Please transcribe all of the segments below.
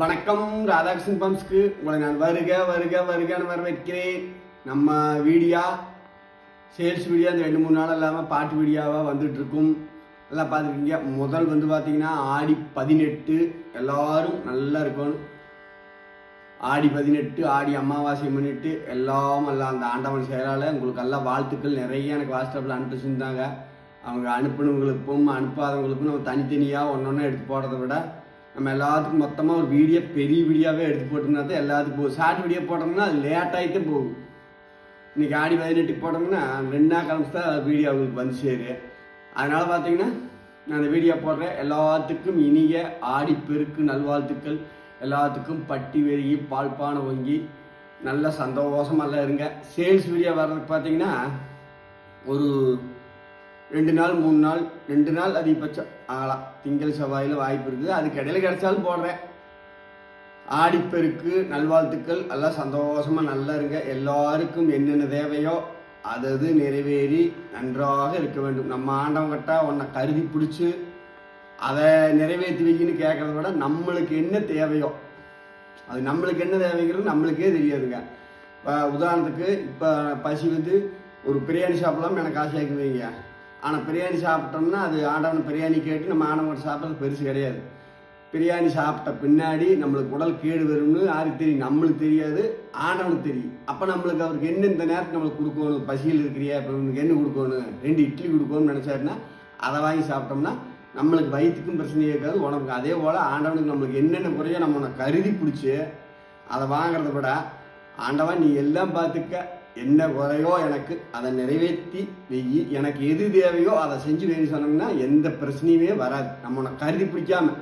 வணக்கம் ராதாகிருஷ்ணன் பம்ஸ்க்கு. உங்களை நான் வருக வருக வருகன்னு வரவேற்கிறேன். நம்ம வீடியோ சேல்ஸ் வீடியோ அந்த ரெண்டு மூணு நாள் இல்லாமல் பாட்டு வீடியோவாக வந்துட்டுருக்கும். எல்லாம் பார்த்துருக்கீங்க. முதல் வந்து பார்த்தீங்கன்னா ஆடி பதினெட்டு. எல்லாரும் நல்லா இருக்கணும். ஆடி பதினெட்டு ஆடி அமாவாசை முன்னிட்டு எல்லாம் எல்லாம் அந்த ஆண்டவன் செயலால் உங்களுக்கு எல்லாம் வாழ்த்துக்கள் நிறைய எனக்கு வாட்ஸ்அப்பில் அனுப்பி அவங்க அனுப்பினவங்களுக்கும் அனுப்பாதவங்களுக்கும் நம்ம தனித்தனியாக ஒன்று ஒன்றா எடுத்து போடுறத விட நம்ம எல்லாத்துக்கும் மொத்தமாக ஒரு வீடியோ பெரிய வீடியோவே எடுத்து போட்டோம்னா தான் எல்லாத்துக்கும் போகும். ஷார்ட் வீடியோ போட்டோம்னா அது லேட்டாகிட்டே போகும். இன்னைக்கு ஆடி பதினெட்டுக்கு போட்டோம்னா ரெண்டு நாள் தான் வீடியோ அவங்களுக்கு வந்து சேரு அதனால் பார்த்தீங்கன்னா நான் அந்த வீடியோ போடுறேன். எல்லாத்துக்கும் இனிய ஆடி பெருக்கு நல்வாழ்த்துக்கள். எல்லாத்துக்கும் பட்டி வெறுகி பால்பானை வங்கி நல்ல சந்தோஷமெல்லாம் இருங்க. சேல்ஸ் வீடியோ வர்றதுக்கு பார்த்தீங்கன்னா ஒரு ரெண்டு நாள் மூணு நாள் ரெண்டு நாள் அதிகபட்சம். ஆகலாம் திங்கள் செவ்வாயில் வாய்ப்பு இருக்குது. அதுக்கு இடையில கிடைச்சாலும் போடுறேன். ஆடிப்பெருக்கு நல்வாழ்த்துக்கள். எல்லாம் சந்தோஷமாக நல்லா இருங்க. எல்லாருக்கும் என்னென்ன தேவையோ அது அது நிறைவேறி நன்றாக இருக்க வேண்டும். நம்ம ஆண்டவங்கிட்ட உன்னை கருதி பிடிச்சி அதை நிறைவேற்றி வைக்கணும்னு கேட்குறத விட நம்மளுக்கு என்ன தேவையோ அது நம்மளுக்கு என்ன தேவைங்கிறது நம்மளுக்கே தெரியாதுங்க. இப்போ உதாரணத்துக்கு இப்போ பசி வந்து ஒரு பிரியாணி சாப்பிடலாம் எனக்கு ஆசையாக வைங்க ஆனால் பிரியாணி சாப்பிட்டோம்னா அது ஆண்டவன் பிரியாணி கேட்டு நம்ம ஆண்டவன் சாப்பிட்றது பெருசு கிடையாது. பிரியாணி சாப்பிட்ட பின்னாடி நம்மளுக்கு உடல் கேடு வரும்னு யாருக்கு தெரியும்? நம்மளுக்கு தெரியாது. ஆண்டவனுக்கு தெரியும். அப்போ நம்மளுக்கு அவருக்கு என்ன இந்த நேரத்துக்கு நம்மளுக்கு கொடுக்கணும்? பசியில் இருக்கிறியா? இப்போ உனக்கு என்ன கொடுக்கணும்? ரெண்டு இட்லி கொடுக்கணும்னு நினச்சாருன்னா அதை வாங்கி சாப்பிட்டோம்னா நம்மளுக்கு வயிற்றுக்கும் பிரச்சனை இருக்காது உடம்புக்கு அதே போல் ஆண்டவனுக்கு நம்மளுக்கு என்னென்ன குறையோ நம்ம கருதி பிடிச்சி அதை வாங்குறத விட ஆண்டவன் நீ எல்லாம் பார்த்துக்க. என்ன குறையோ எனக்கு அதை நிறைவேற்றி வெயி எனக்கு எது தேவையோ அதை செஞ்சு வேணும் சொன்னோம்னா எந்த பிரச்சனையுமே வராது. நம்ம உன்னை கருதி பிடிக்காம.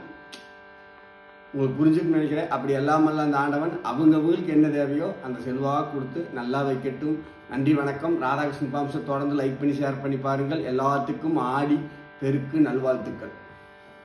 உங்களுக்கு புரிஞ்சுக்கணும்னு நினைக்கிறேன். அப்படி எல்லாமல்ல அந்த ஆண்டவன் அவங்க அவங்களுக்கு என்ன தேவையோ அந்த செல்வாக கொடுத்து நல்லா வைக்கட்டும். நன்றி வணக்கம். ராதாகிருஷ்ணன் பாம்சை தொடர்ந்து லைக் பண்ணி ஷேர் பண்ணி பாருங்கள். எல்லாத்துக்கும் ஆடி பெருக்கு நல்வாழ்த்துக்கள்.